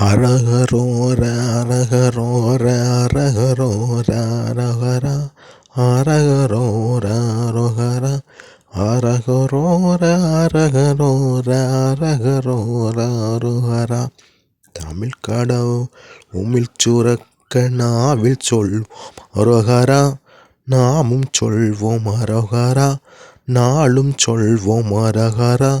அரகரோர அரகரோர அரகரோர அரகரா அரகரோர அரோகர. அரகரோர அரகரோர அரகரோர அருகரா. தமிழ் கடவு உமிழ் சுரக்க நாவில் சொல்வோம் அரோகரா. நாமும் சொல்வோம் அரோகரா. நாளும் சொல்வோம் அரகரா.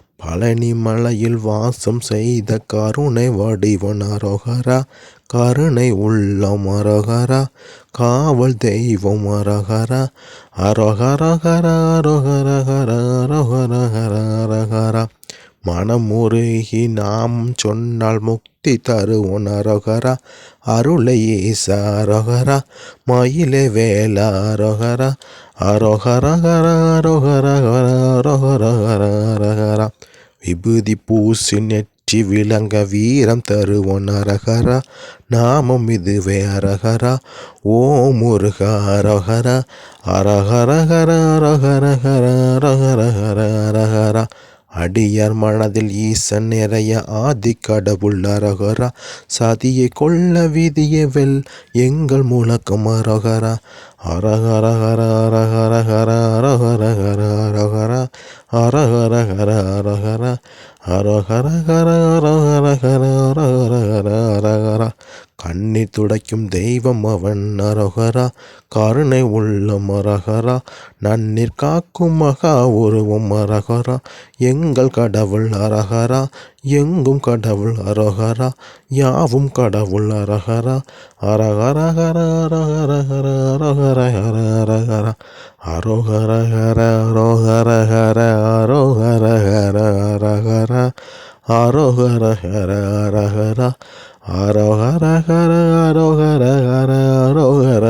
பழனி மலையில் வாசம் செய்த கருணை வடிவன் அரோகரா கருணை உள்ளம் அரோகரா காவல் தெய்வம் அரோகரா. அரோகரகர அரோகரகர அரோகரகர அரகரா மனமுருகி நாம் சொன்னால் முக்தி தருவோன் அரோகரா. அருளை ஈச அரகரா மயிலே வேலா அரோகரா. அரோகரகர அரோகரகர அரோகரகர அரகரா. விபூதி பூசி நெற்றி விளங்க வீரம் தருவோன் அரகரா நாமும் இதுவே அரகரா ஓ முருக அரகரா அரகரகர அரகரகர அரகரகர அரகரா அடியார் மனதில் ஈசன் நிறைய ஆதி கடவுள் அரகரா சதியை கொள்ள விதியை வெல் எங்கள் முழக்கம் அரகரா. அரகரகர அரகரகர அரகரகர அரகரா. அரகரகர அரகர. அரகரகர அரகரகர அரகரகர அரகர கண்ணீர் துடைக்கும் தெய்வம் அவன் அரகரா கருணை உள்ளம் அரகரா நன்னீர் காக்கும் மகா உருவம் அரகரா எங்கள் கடவுள் அரகரா எங்கும் கடவுள் அரகரா யாவும் கடவுள் அரகரா அரகரகர அரகரகர அரகரகர அரகரா அரோகரகர அரோகரகர அரோகரகர அரகரா அரோகரகர அரகரா அரோகரகர அரோகரகர அரோகரகர அரோகரா